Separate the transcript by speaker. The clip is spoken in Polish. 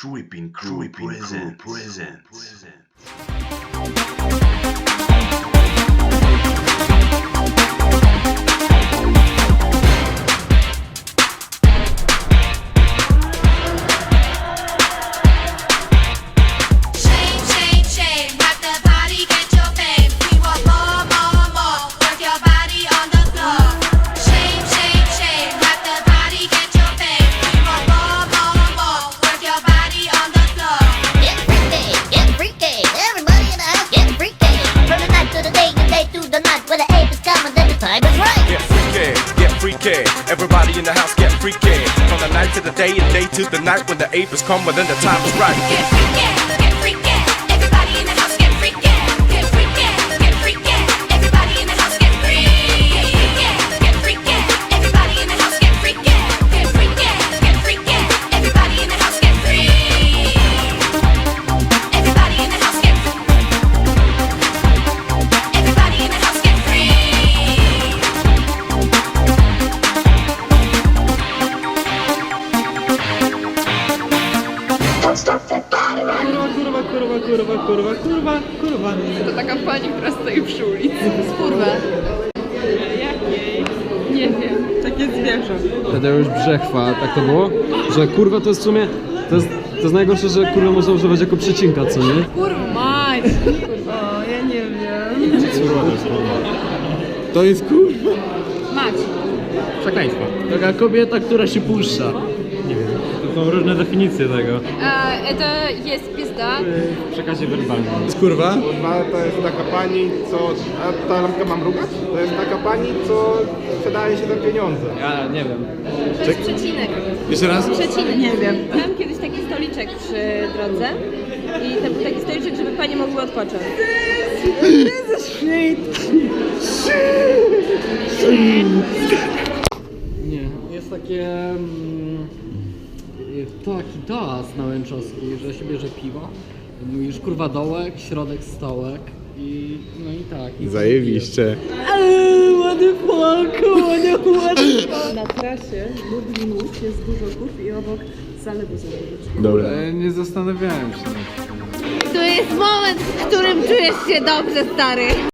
Speaker 1: Tripping Crew present. present.
Speaker 2: Night. When the ape is coming, then the time is right.
Speaker 3: Get freaky, get freaky. Everybody in the house get freaky. From the night to the day and day to the night when the ape is coming, then the time is right.
Speaker 4: Get freaky.
Speaker 5: Kurwa, kurwa, kurwa, kurwa, kurwa, kurwa.
Speaker 6: To taka pani, która stoi przy ulicy. Kurwa. Jakiej? Nie wiem.
Speaker 5: Takie zwierzę.
Speaker 7: Tadeusz Brzechwa, tak to było? Że kurwa to jest w sumie, to jest, to jest najgorsze, że kurwa można używać jako przecinka, co nie?
Speaker 6: Kurwa mać.
Speaker 5: O, ja nie wiem.
Speaker 7: To jest kurwa.
Speaker 6: Mać.
Speaker 7: Przekleństwo. Taka kobieta, która się puszcza. Nie wiem, to są różne definicje tego.
Speaker 6: A, to jest pizda.
Speaker 7: W przekazie werbalnym.
Speaker 8: Kurwa, to jest taka pani, co... A ta lampka mam mrugać? To jest taka pani, co sprzedaje się za pieniądze.
Speaker 7: Ja nie wiem.
Speaker 6: To jest przecinek.
Speaker 8: Jeszcze raz?
Speaker 6: Przecinek. Nie wiem. Miałam kiedyś taki stoliczek przy drodze. I to był taki stoliczek, żeby panie mogły odpocząć.
Speaker 7: Nie, jest takie... Mm, taki tas na Łęczowskiej, że się bierze piwo. Mówisz kurwa dołek, środek stołek i no i tak. I
Speaker 8: Zajebiście.
Speaker 5: Na trasie Lublin Łódź jest dużo gór i obok zalewu Zalewu.
Speaker 8: Dobra.
Speaker 7: Nie zastanawiałem się nad tym.
Speaker 6: To jest moment, w którym czujesz się dobrze, stary.